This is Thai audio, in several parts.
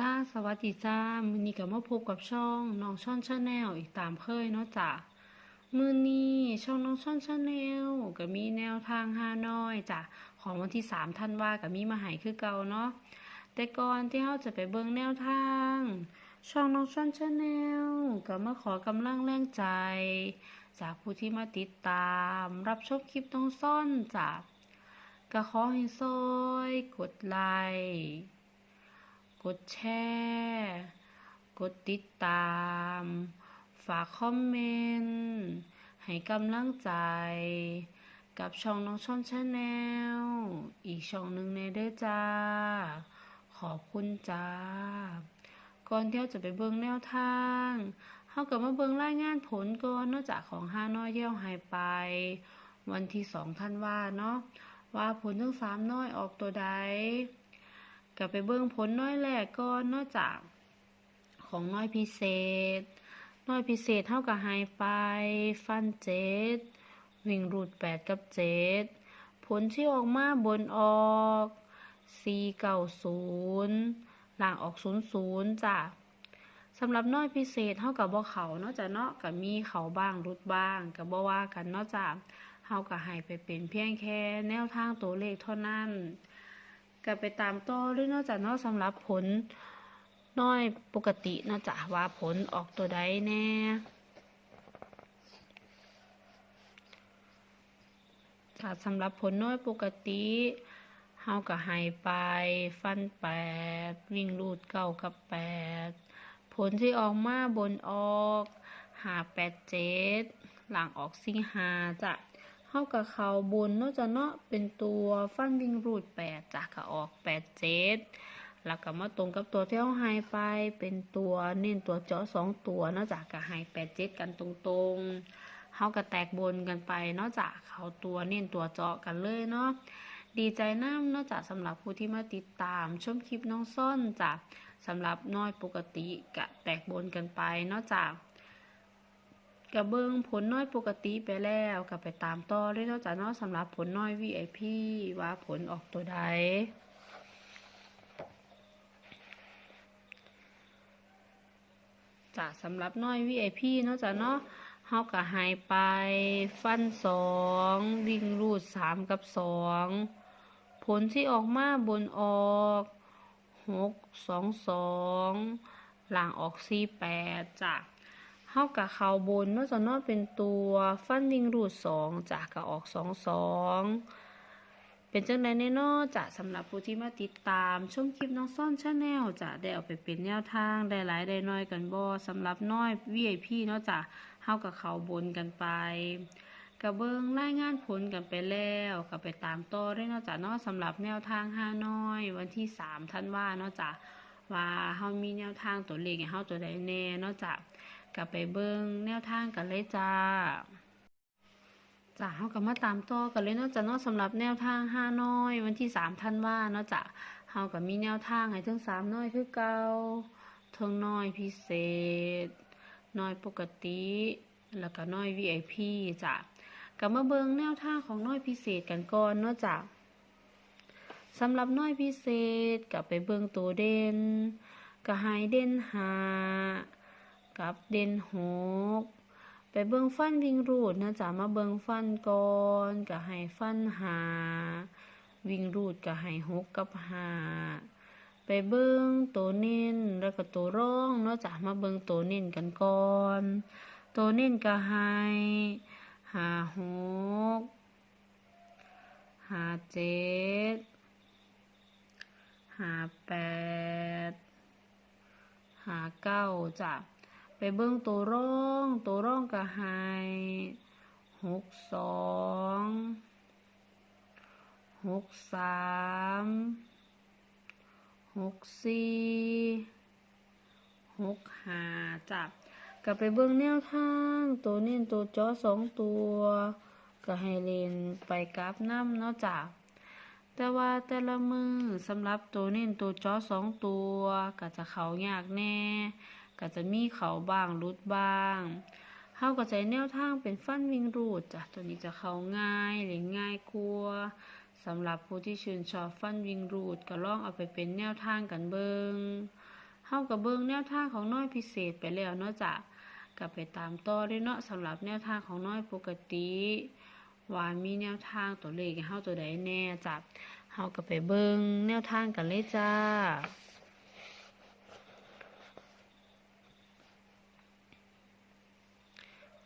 จ้าสวัสดีจ้ามือนี้ก็มาพบกับช่องน้องช่อนชาแนลอีกตามเคยเนาะจ้ะมื้อนี้ช่องน้องช่อนชาแนลก็มีแนวทางฮานอยจ้ะของวันที่3ธันว่าก็มีมาให้คือเก่าเนาะแต่ก่อนที่เราจะไปเบิ่งแนวทาง ช่องน้องช่อนชาแนลก็มาขอกำลังแรงใจ จากผู้ที่มาติดตาม รับชมคลิปน้องซ่อนจ้ะก็ขอให้ซอย กดไลค์ ดแชร์ กดติดตาม ฝากคอมเมนต์ ให้กำลังใจ กับช่องน้องช่อนชาแนล อีกช่องหนึ่งในเด้อจ้า ขอบคุณจ้า ก่อนที่เราจะไปเบิ่งแนวทางเฮากับมาเบิ่งรายงานผลก่อนนอกจากของห้าน้อยเที่เราหายไป วันที่สองธันว่าเนาะว่าผลทั้งสามน้อยออกตัวใด กลับไปเบิ่งผลน้อยแรกก่อนนอกจากของน้อยพิเศษ น้อยพิเศษเท่ากับหายไป ฟันเจ็ดวิ่งรูดแปดกับเจ็ดผลที่ออกมาบนออกสี่เก้าศูนย์หลังออกศูนย์ศูนย์จ้ะสำหรับน้อยพิเศษเท่ากับบ่เขานอกจากเนาะกับมีเขาบ้างรุดบ้างกับบ่ว่ากันนอกจากเฮากับหายไปเป็นเพียงแค่แนวทางตัวเลขเท่านั้น ก็ไปตามต่อหรือนอกจากนอกสำหรับผลน้อยปกตินอกจากว่าผลออกตัวใดแน่ถ้าสำหรับผลน้อยปกติเฮาก็ให้ไป ฟันแปดวิ่งรูดเก้ากับแปดผลที่ออกมาบนออกหาแปดเจ็ดหลังออกซิงหาจะ เท่ากับเขาบนนาะจะเนาะเป็นตัวฟันวิ่งรูดแปดจากก็ออกแปดเจ็ดแล้วก็มาตรงกับตัวที่เขาให้ไปเป็นตัวเน้นตัวเจาะสองตัวนาะจากก็ให้แปดเจ็ดกันตรงๆเขาก็แตกบนกันไปนาะจากเขาตัวเน้นตัวเจาะกันเลยเนาะดีใจน้ำนาะจากสำหรับผู้ที่มาติดตามชมคลิปน้องซ่อนจากสำหรับน้อยปกติกะแตกบนกันไปนาะจาก กระเบิงผลน้อยปกติไปแล้วก็ไปตามต่อเลยเนาจ้ะเนาะสำหรับผลน้อย VIP ว่าผลออกตัวใดจ้ะสำหรับน้อย VIP นาะจ้ะเนาะเฮาก็หายไป ฟันสองวิ่งรูดสามกับสองผลที่ออกมาบนออกหกสองสองหลังออกสี่แปดจ้ะเฮากับเขาบนเนาะจะเนอเป็นตัวฟันวิงรูดสองจากก็ออกสองสองเป็นจังใดแน่นอจะสำหรับผู้ที่มาติดตามชมคลิปน้องซ่อนชาแนลจะได้เอาไปเป็นแนวทางได้หลายได้น้อยกันบ่สำหรับน้อย VIP เนาะจะเฮากับเขาบนกันไปกระเบิงรายงานผลกันไปแล้วก็ไปตามต่อได้เนาะจ้ะเนาะสำหรับแนวทางห้าน้อย วันที่3ธันว่าเนาะจ้ะว่าเฮามีแนวทางตัวเลขให้เฮาตัวใดแน่เนาะจ้ะก กลับไปเบิ่งแนวทางกันเลยจ้าจ้าเฮาก็มาตามต่อกันเลยเนาะจ้ะเนาะสำหรับแนวทางห้าน้อย วันที่สามธันว่าเนาะจ้ะเฮาก็มีแนวทางให้ถึงสามน้อยคือเก่าเทิงน้อยพิเศษ น้อยปกติ แล้วก็น้อย VIP จ้ะก็มาเบิ่งแนวทางของน้อยพิเศษกันก่อนเนาะจ้ะสำหรับน้อยพิเศษก็ไปเบิ่งตัวเด่นก็ให้เด่นหา กับเด่นหกไปเบิ่งฟันวิ่งรูดนะจ๊ะมาเบิ่งฟันก่อนก็ให้ฟันหา วิ่งรูดก็ให้หกกับหาไปเบิ่งตัวเน้นแล้วก็ตัวร่องเนาะจ๊ะมาเบิ่งตัวเน้นกันก่อน ตัวเน้นก็ให้หาหกหาเจ็ดหาแปดหาเก้าจ้ะ ไปเบิ่งตัวร่องตัวร่องก็ให้หกสองหกสามหกสี่หกห้าจ้ะก็ไปเบิ่งแนวทาง ตัวเน้นตัวจอสองตัว ก็ให้เลนไปกราฟน้ำเนาะจ้ะแต่ว่าแต่ละมือสำหรับตัวเน้นตัวจอสองตัว ก็จะเขายากแน่ ก็จะมีเขาบางรุดบางเฮาก็ใจแนวทางเป็นฟันวิ่งรูดจ้ะตัวนี้จะเข้าง่ายหรือง่ายกลัวสำหรับผู้ที่ชื่นชอบฟันวิ่งรูดก็ลองเอาไปเป็นแนวทางกันเบิงเฮากับเบิงแนวทางของน้อยพิเศษไปแล้วเนาะจ้ะก็ไปตามต่อได้เนาะสำหรับแนวทางของน้อยปกติว่ามีแนวทางตัวเลขให้เฮาตัวใดแน่จ้ะเฮาก็ไปเบิงแนวทางกันเลยจ้า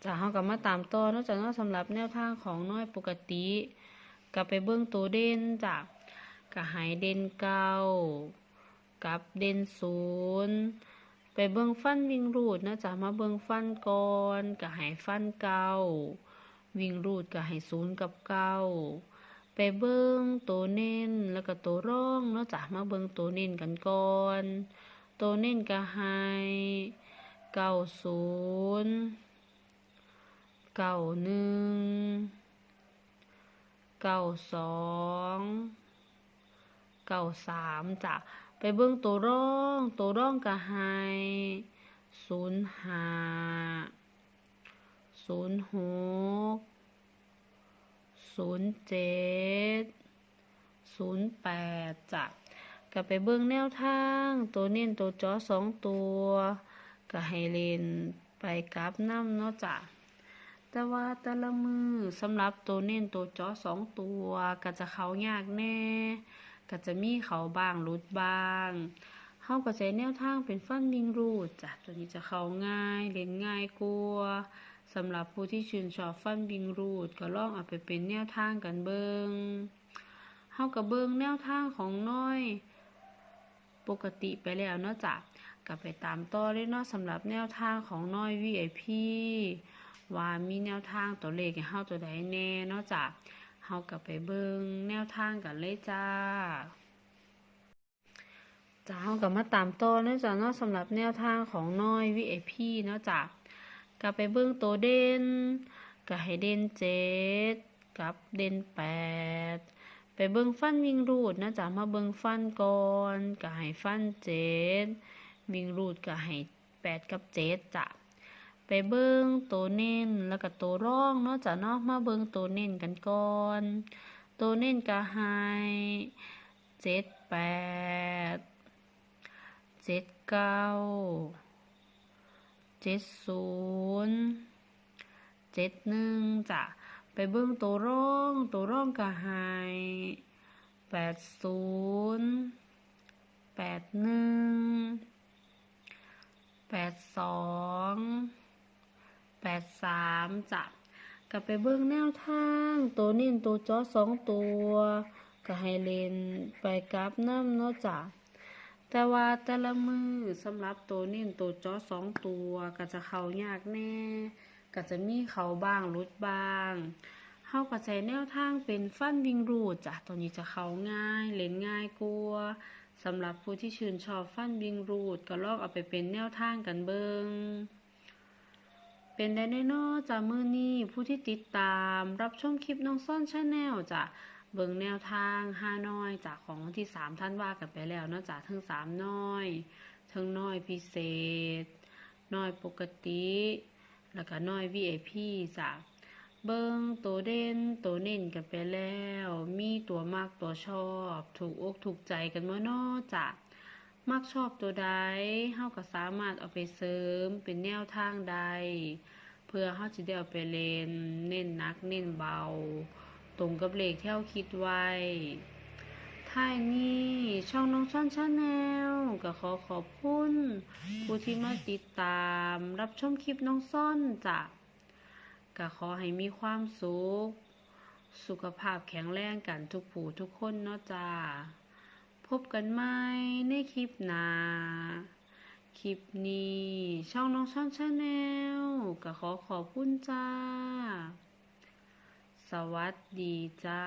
จะเฮาก็มาตามต่อนอกจากนาะสำหรับแนวทางของน้อยปกติก็ไปเบิ่งตัวเด่นจ้ะก็ใหายเด่นเก้ากับเด่นศูนย์ไปเบิ่งฟันวิ่งรูดนะจ้ะมาเบิ่งฟันก่อนก็ใหายฟันเก้าวิ่งรูดก็ใหายศูนย์กับเก้าไปเบิ่งตัวเน้นแล้วก็ตัวร่องนาะจ้ะมาเบิ่งตัวเน้นกันก่อนตัวเน้นก็ใหายเก้าศูนย์ เก้าหนึ่งเก้าสองเก้าสามจ้ะไปเบิ่งตัวร่องตัวร่องก็ให้ศูนย์ห้าศูนย์หกศูนย์เจ็ดศูนย์แปดจ้ะก็ไปเบิ่งแนวทาง ตัวเน้นตัวจอสองตัวก็ให้เล่นไปกราฟน้ำเนาะจ้ะ แต่ว่าแต่ละมือสำหรับตัวเน้นตัวจาะสองตัวก็จะเขายากแน่ก็จะมีเขาบ้างรุดบ้างเฮาก็ใช้แนวทางเป็นฟันวิงรูดจ้ะตัวนี้จะเขาง่ายเล่นง่ายกลัวสำหรับผู้ที่ชื่นชอบฟันวิงรูดก็ลองเอาไปเป็นแนวทางกันเบิงเฮาก็เบิงแนวทางของน้อย ปกติไปแล้วเนาะจ้ะก็ไปตามต่อเลยเนาะสำหรับแนวทางของน้อย VIP ว่ามีแนวทางตัวเลขให้เฮาตัวใดแน่นาะจ้ะเฮาก็ไปเบิ่งแนวทางกันเลยจ้าจ้าเฮาก็มาตามต่อเนาะจ้ะเนาะสำหรับแนวทางของน้อย VIP เนาะจ้ะก็ไปเบิ่งตัวเด่นก็ให้เด่นเจ็ดกับเด่นแปดไปเบิ่งฟันวิ่งรูดนะจ้ะมาเบิ่งฟันก่อนก็ให้ฟันเจ็ดวิ่งรูดก็ให้แปดกับเจ็ดจ้ะ ไปเบิ่งตัวเน้นแล้วก็ตัวร่องเนาะจ้ะเนาะมาเบิ่งตัวเน้นกันก่อน ตัวเน้นก็ให้เจ็ดแปดเจ็ดเก้าเจ็ดศูนย์เจ็ดหนึ่งจ้ะไปเบิ่งตัวร่อง ตัวร่องก็ให้แปดศูนย์แปดหนึ่งแปดสอง แปดสามจ้ะกลับไปเบิ่งแนวทาง ตัวนิ่นตัวจอสองตัว ก็ให้เล่นไปกราฟน้ำเนาะจ้ะแต่ว่าแต่ละมือสำหรับตัวนิ่นตัวจอสองตัวก็จะเข้ายากแน่ ก็จะมีเขาบ้างรุดบ้างเฮาก็ใช้แนวทางเป็นฟันวิงรูดจ้ะตัวนี้จะเข้าง่ายเล่นง่ายกลัวสำหรับผู้ที่ชื่นชอบฟันวิงรูดก็ลองเอาไปเป็นแนวทางกันเบิง เป็นได้แน่นอจากมือนี้ผู้ที่ติดตามรับชมคลิปน้องซ่อนชาแนลจะเบิ่งแนวทางห้าน้อยจากของวันที่สามท่านว่ากันไปแล้วเนอกจากทั้งสามน้อยทั้งน้อยพิเศษ น้อยปกติ แล้วก็น้อย VIP จ้ะเบิ่งตัวเด่นตัวเน้นกันไปแล้ว มีตัวมากตัวชอบ ถูกอกถูกใจกันเมื่อนอจ้ะ มักชอบตัวใดเฮาก็สามารถเอาไปเสริมเป็นแนวทางใด เพื่อเฮาจะได้เอาไปเล่นเน้นหนักเน้นเบา ตรงกับเลขที่เฮาคิดไว้ท้ายนี้ช่องน้องช่อนชาแนลก็ขอขอบคุณผู้ที่มาติดตาม รับชมคลิปน้องซ่อนจ้ะก็ขอให้มีความสุข สุขภาพแข็งแรงกันทุกผู้ทุกคนเนาะจ้า พบกันใหม่ในคลิปหน้าคลิปนี้ช่องน้องช่องชาแนลก็ขอขอบคุณจ้า สวัสดีจ้า